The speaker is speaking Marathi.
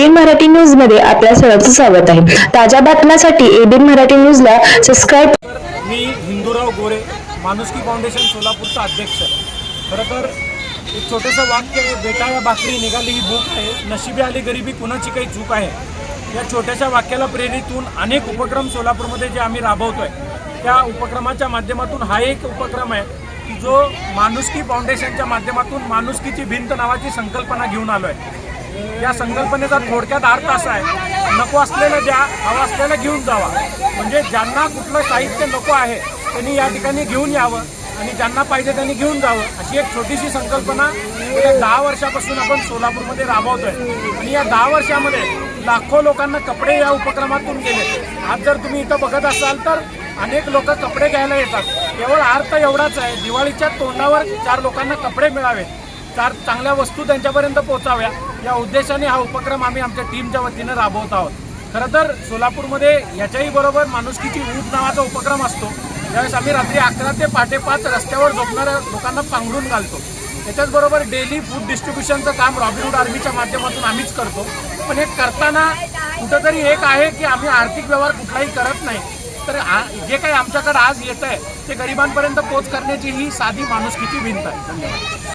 एबीएन मराठी न्यूजमध्ये आपल्या सर्वांचं स्वागत आहे. ताज्या बातम्यांसाठी एबीएन मराठी न्यूजला सबस्क्राईब मी हिंदूराव गोरे माणुसकी फाउंडेशन सोलापूरचा अध्यक्ष. आहे खरं तर एक छोटंसं वाक्य आहे बेटाळ्या बाकरी निघाली ही भूक आहे. नशिबी आली गरिबी कुणाची काही चूक आहे? या छोट्याशा वाक्याला प्रेरित होऊन अनेक उपक्रम सोलापूरमध्ये जे आम्ही राबवतो आहे त्या उपक्रमाच्या माध्यमातून हा एक उपक्रम आहे की जो माणुसकी फाउंडेशनच्या माध्यमातून माणुसकीची भिंत नावाची संकल्पना घेऊन आलो आहे या संकल्पनेचा थोडक्यात अर्थ असा आहे नको असलेलं द्या हवं असलेलं घेऊन जावा. म्हणजे ज्यांना कुठलं साहित्य नको आहे त्यांनी या ठिकाणी घेऊन यावं आणि ज्यांना पाहिजे त्यांनी घेऊन जावं अशी एक छोटीशी संकल्पना गेल्या दहा वर्षापासून आपण सोलापूरमध्ये राबवतोय. आणि या दहा वर्षामध्ये लाखो लोकांना कपडे या उपक्रमातून गेले. आज जर तुम्ही इथं बघत असाल तर अनेक लोक कपडे घ्यायला येतात. केवळ अर्थ एवढाच आहे दिवाळीच्या तोंडावर चार लोकांना कपडे मिळावेत. चार चांगल्या वस्तू त्यांच्यापर्यंत पोहोचाव्या. या उद्देशाने हा उपक्रम आम्ही आमच्या टीमच्या वतीनं राबवत आहोत. खरं तर सोलापूरमध्ये याच्याही बरोबर माणुसकीची ऊट नावाचा उपक्रम असतो. त्यावेळेस आम्ही रात्री अकरा ते पहाटे पाच रस्त्यावर झोपणाऱ्या लोकांना पांघरून घालतो. त्याच्याचबरोबर डेली फूड डिस्ट्रीब्युशनचं काम रॉबिनहूड आर्मीच्या माध्यमातून आम्हीच करतो. पण हे करताना कुठंतरी एक आहे की आम्ही आर्थिक व्यवहार कुठलाही करत नाही. तर जे काही आमच्याकडे आज येत आहे ते गरिबांपर्यंत पोच करण्याची ही साधी माणुसकीची भिंत आहे. धन्यवाद.